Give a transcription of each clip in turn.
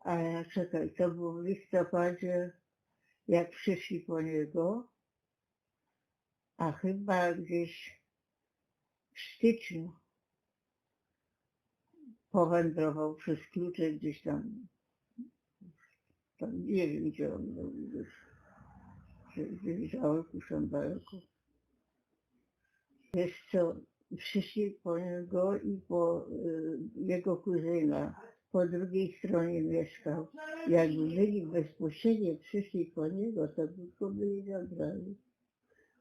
A czekaj, to było w listopadzie, jak przyszli po niego, a chyba gdzieś w styczniu powędrował przez klucze gdzieś tam, tam nie wiem gdzie on był gdzieś daleko, tam daleko. Wiesz co, przyszli po niego i po y, jego kuzyna, po drugiej stronie mieszkał. Jakby byli bezpośrednio przyszli po niego, to tylko by je zabrali.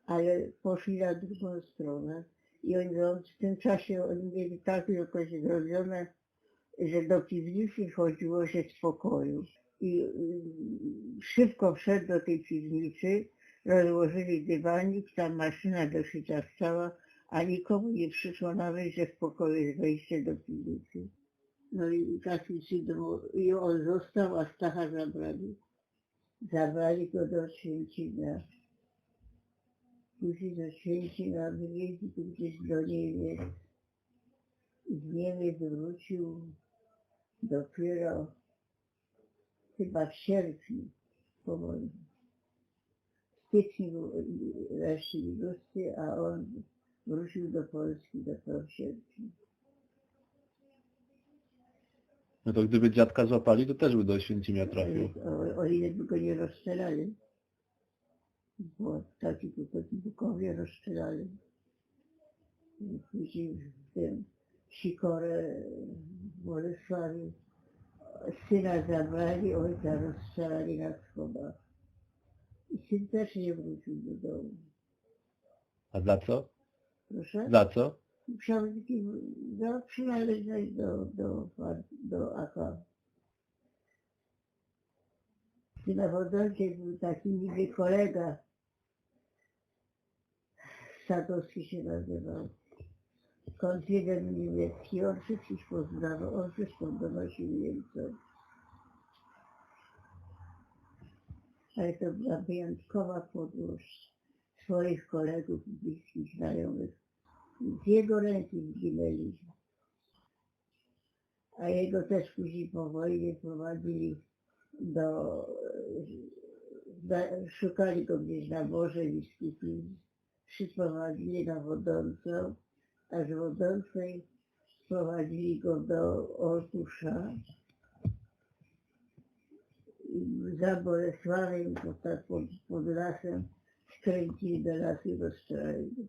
Ale poszli na drugą stronę i oni on, w tym czasie oni mieli tak jakoś zrobione, że do piwnicy chodziło się z pokoju. I y, szybko wszedł do tej piwnicy, rozłożyli dywanik, tam maszyna do szycia stała, a nikomu nie przyszło na myśl, że w pokoju jest wejście do piwnicy. No i cudem, i on został, a Stacha zabrali. Zabrali go do Święcina. Później do Święcina tu gdzieś do Niemiec. Z Niemiec wrócił dopiero chyba w sierpniu po wojnie. W styczniu weszli Ruscy, a on wrócił do Polski dopiero w sierpniu. No to gdyby dziadka złapali, to też by do Święcimia trafił. O, o ile by go nie rozstrzelali. Bo taki tylko Bukowie rozstrzelali. I Później w tym Sikorę w Bolesławiu syna zabrali, ojca rozstrzelali na schodach. I syn też nie wrócił do domu. A za co? Proszę? Za co? Musiał za przynależność do, do, do AK. Na Wodolcie był taki niby kolega, Sadowski się nazywał. Konfident niemiecki, on wszystkich poznawał, on wszystko donosił Niemcom. Ale to była wyjątkowa podłość swoich kolegów, bliskich, znajomych. Z jego ręki zginęli. A jego też później po wojnie prowadzili do... Szukali go gdzieś na Morze Wiskity, przyprowadzili na Wodącą, a z Wodącej sprowadzili go do Ortusza. I za Bolesławiem, pod, pod, pod lasem, skręcili do lasu i rozstrzelali.